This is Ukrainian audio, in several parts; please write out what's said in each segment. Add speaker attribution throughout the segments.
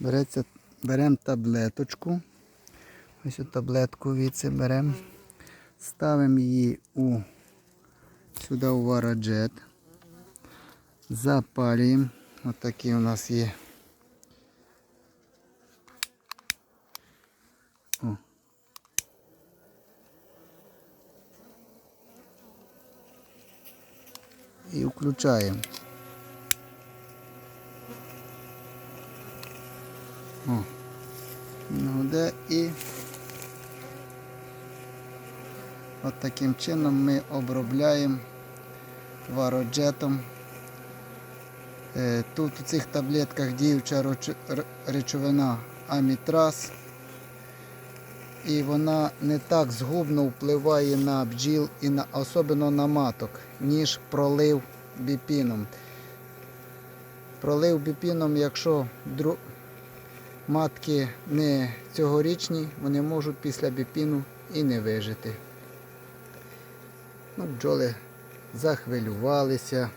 Speaker 1: Береться, беремо таблеточку. Ось цю таблетку віце беремо. Ставимо її у, сюди у вараджет. Запалюємо. Ось такі у нас є. І включаємо. О. Ну, де і от таким чином ми обробляємо вароджетом. Е, Тут у цих таблетках діюча речовина амітраз. І вона не так згубно впливає на бджіл і на, особливо на маток, ніж пролив біпіном. Пролив біпіном, якщо. Матки не цьогорічні, вони можуть після біпіну і не вижити. Ну, бджоли захвилювалися.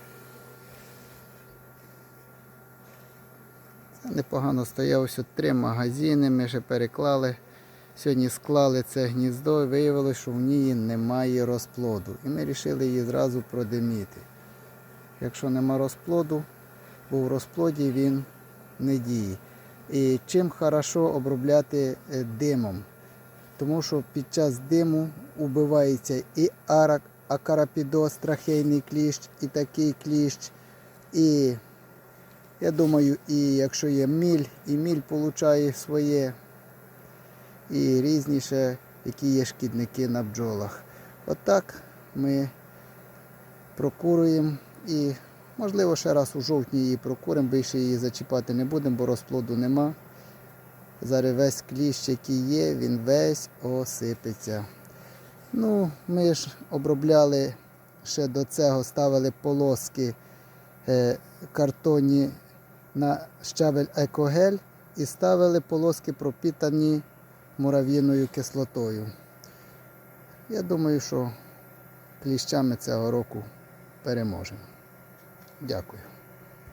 Speaker 1: Непогано стояв ось три магазини, ми ще переклали. Сьогодні склали це гніздо і виявилося, що в ній немає розплоду. І ми вирішили її зразу продиміти. Якщо нема розплоду, бо в розплоді він не діє. І чим хорошо обробляти е, димом? Тому що під час диму убивається і арак, акарапідоз, трахейний кліщ, і такий кліщ. І я думаю, і якщо є міль, і міль получає своє і різні ще, які є шкідники на бджолах. Отак ми прокуруємо і, можливо, ще раз у жовтні її прокуримо, більше її зачіпати не будемо, бо розплоду нема. Зараз весь кліщ, який є, він весь осипеться. Ну, ми ж обробляли ще до цього, ставили полоски е, картонні на щавель екогель і ставили полоски пропітані мурав'їною кислотою. Я думаю, що кліщами цього року переможемо. Дякую.